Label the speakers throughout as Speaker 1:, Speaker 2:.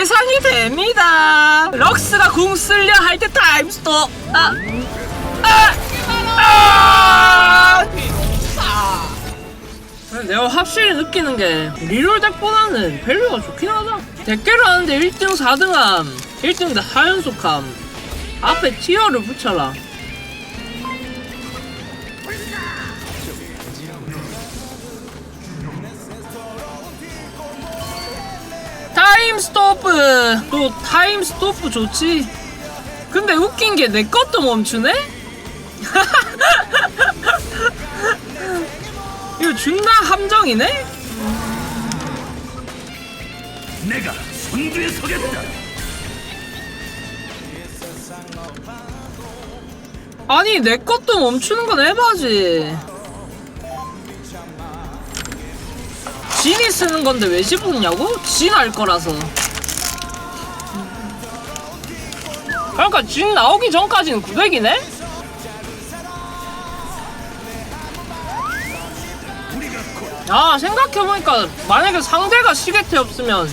Speaker 1: 예상이 됩니다. 럭스가 궁 쓸려 할 때 타임스톱. 아, 아, 아. 내가 확실히 느끼는 게 리롤 덱보다는 밸류가 좋긴 하다. 대깨를 하는데 1등 4등함, 1등 다 하연속함. 앞에 티어를 붙여라. 스토프 또 타임 스토프 좋지? 근데 웃긴 게 내 것도 멈추네? 이거 존나 함정이네?
Speaker 2: 내가 선두에 서겠다.
Speaker 1: 아니 내 것도 멈추는 건 해봐지 진이 쓰는 건데 왜 집었냐고? 진할 거라서 그러니까 진 나오기 전까지는 900이네? 아 생각해보니까 만약에 상대가 시계태 없으면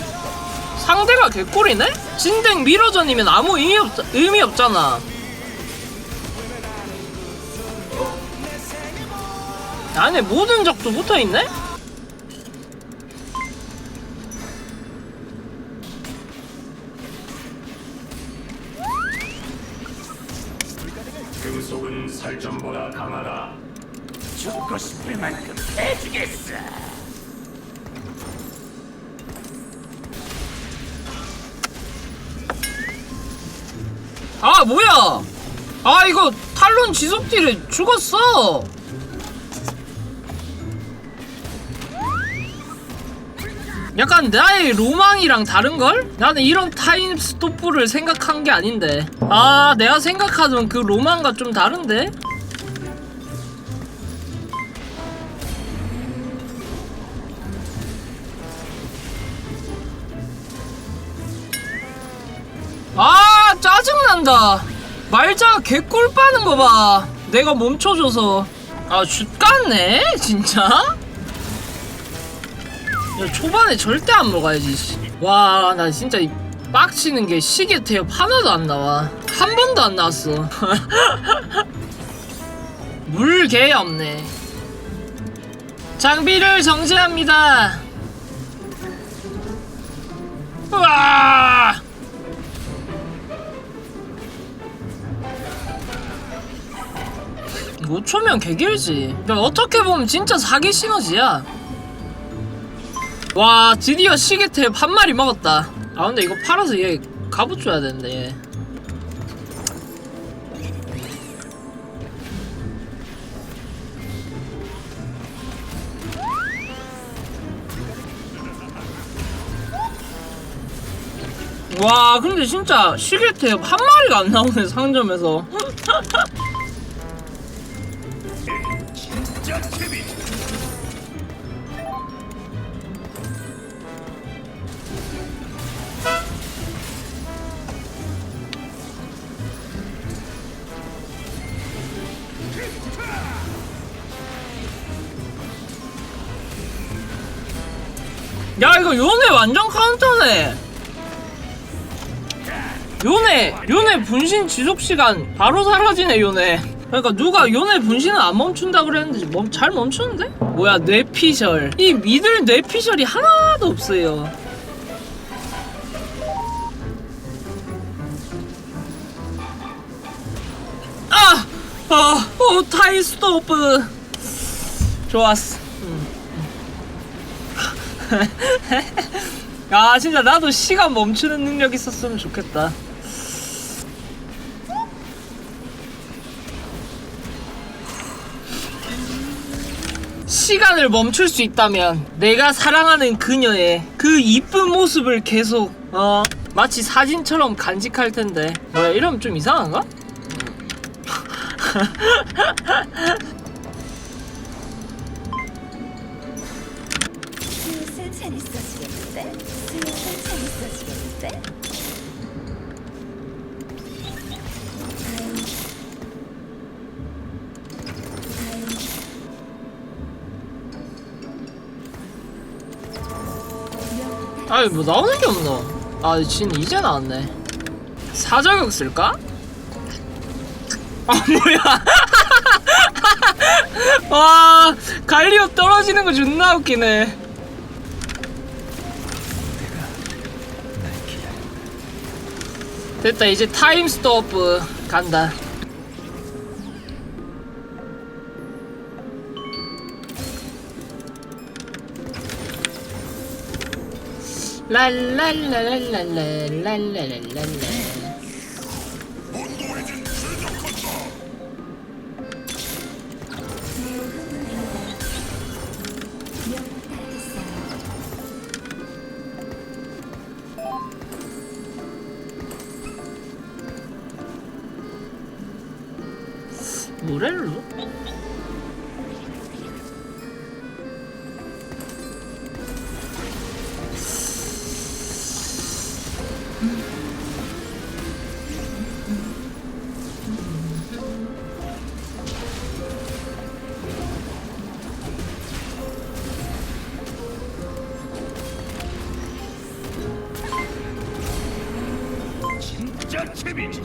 Speaker 1: 상대가 개꿀이네? 진댕 미러전이면 아무 의미, 없, 의미 없잖아 안에 모든 적도 붙어있네?
Speaker 2: 속은 살점보다 강하다. 죽고 싶을 만큼 해주겠어.
Speaker 1: 아 뭐야 아 이거 탈론 지속딜에 죽었어 약간 나의 로망이랑 다른걸? 나는 이런 타임 스토프를 생각한 게 아닌데. 아 내가 생각하던 그 로망과 좀 다른데? 아 짜증난다. 말자 개꿀 빠는 거봐. 내가 멈춰줘서. 아 슛 같네 진짜 야 초반에 절대 안 먹어야지 와 나 진짜 이 빡치는 게 시계 태엽 하나도 안 나와. 한 번도 안 나왔어. 물 개 없네. 장비를 정지합니다. 우와! 5초면 개길지. 야, 어떻게 보면 진짜 사기 시너지야. 와, 드디어 시계탭 한 마리 먹었다. 아, 근데 이거 팔아서 얘 갑옷 줘야 되는데, 얘. 와, 근데 진짜 시계탭 한 마리가 안 나오네, 상점에서. 이거 요네 완전 카운터네 요네 요네 분신 지속 시간 바로 사라지네 요네 그러니까 누가 요네 분신은 안 멈춘다 그랬는데 멈, 잘 멈추는데? 뭐야 뇌피셜 이 미들 뇌피셜이 하나도 없어요 아! 아! 오 타이 스토프 좋았어 아 진짜 나도 시간 멈추는 능력 있었으면 좋겠다 시간을 멈출 수 있다면 내가 사랑하는 그녀의 그 이쁜 모습을 계속 어 마치 사진처럼 간직할 텐데 뭐야 이러면 좀 이상한가? 아니 뭐 나오는 게 없노 아, 진 이제 나왔네. 사자격 쓸까? 아, 뭐야. 와, 갈리오 떨어지는 거 존나 웃기네. 됐다, 이제 타임 스토프 간다. 랄랄랄랄랄랄랄랄랄 모렐로?
Speaker 2: 재미지.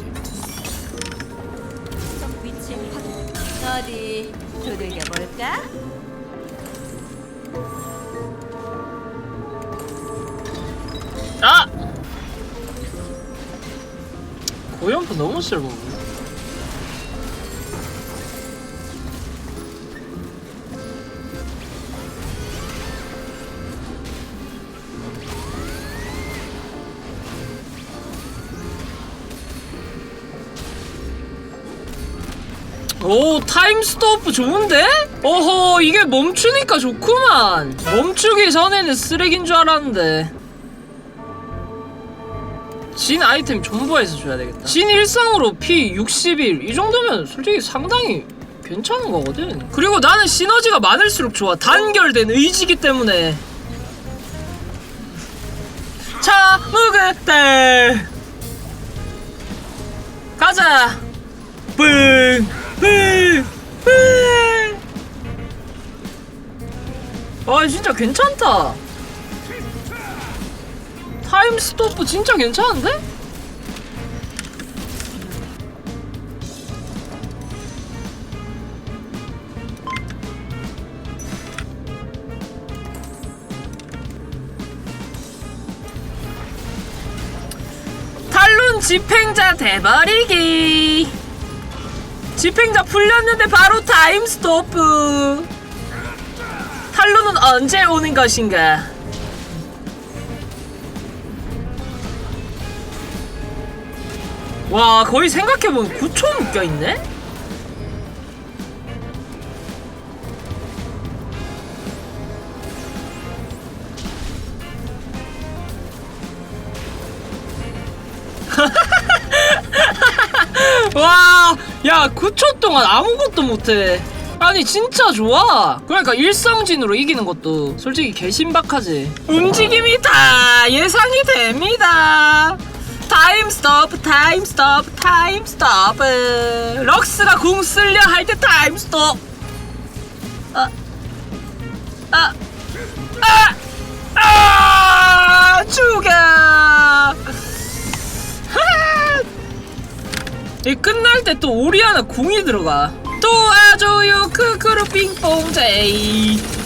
Speaker 3: 적 위치 확인. 어디 두들겨 볼까?
Speaker 1: 아! 고연포 너무 싫어. 오 타임 스토프 좋은데? 어허 이게 멈추니까 좋구만 멈추기 전에는 쓰레기인 줄 알았는데 진 아이템 존버해서 줘야 되겠다. 진 일상으로 피 61. 이 정도면 솔직히 상당히 괜찮은 거거든. 그리고 나는 시너지가 많을수록 좋아. 단결된 의지기 때문에. 자, 무그때 가자. 뿡, 뿡, 와, 진짜 괜찮다. 타임 스토프 진짜 괜찮은데? 탈론 집행자 돼버리기 집행자 풀렸는데 바로 타임 스토프 탈론은 언제 오는 것인가 와 거의 생각해보면 9초 묶여있네? 와, 야, 9초 동안 아무것도 못해. 아니, 진짜 좋아. 그러니까 일성진으로 이기는 것도 솔직히 개신박하지. 움직임이 다 예상이 됩니다. 타임 스톱, 타임 스톱, 타임 스톱. 럭스가 궁 쓸려 할 때 타임 스톱. 아, 아, 아, 아, 죽여. 하! 이 끝날 때 또 오리아나 궁이 들어가. 도와줘 요 크크루 빙뽕 제이.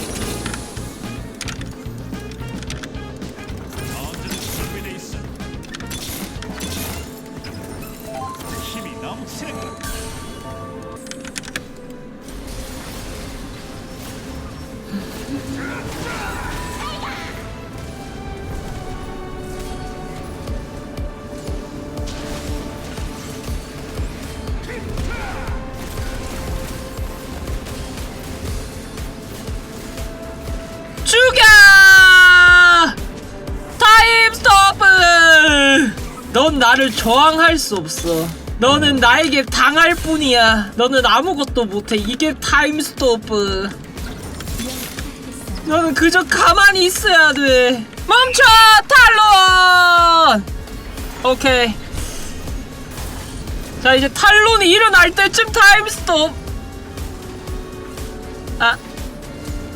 Speaker 1: 넌 나를 저항할 수 없어. 너는 나에게 당할 뿐이야. 너는 아무것도 못해. 이게 타임 스토프. 너는 그저 가만히 있어야 돼. 멈춰! 탈론! 오케이. 자, 이제 탈론이 일어날 때쯤 타임 스톱. 아.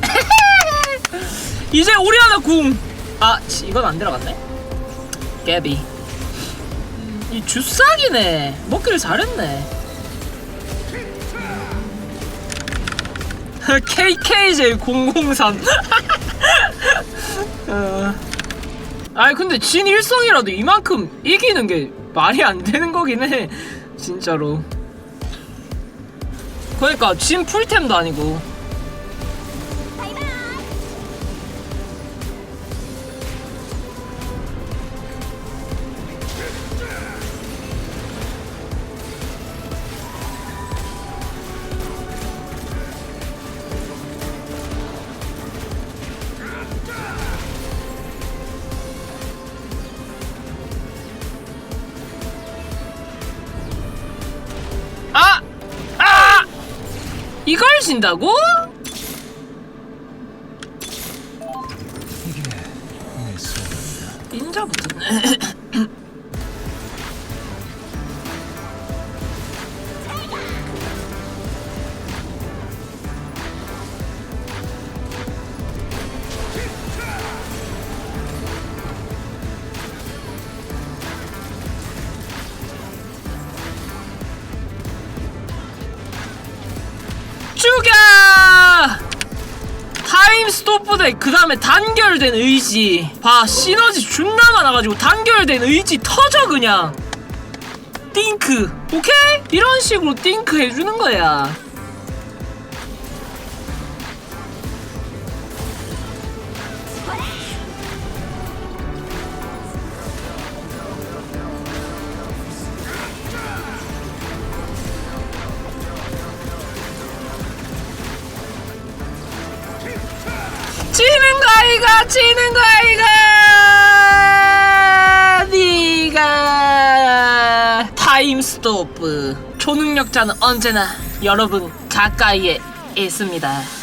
Speaker 1: 이제 오리아나 궁. 아, 치, 이건 안 들어갔네. 깨비 이 주싹이네. 먹기를 잘했네. KKJ003 어. 아니 근데 진 일성이라도 이만큼 이기는 게 말이 안 되는 거긴 해 진짜로. 그러니까 진 풀템도 아니고 이걸 진다고? 인자 붙었네. 스토프 덱그 다음에 단결된 의지. 봐 시너지 존나 많아가지고 단결된 의지 터져 그냥. 띵크. 오케이? 이런 식으로 띵크 해주는 거야 아이가 지는 거 아이가 니가 타임 스토프 초능력자는 언제나 여러분 가까이에 있습니다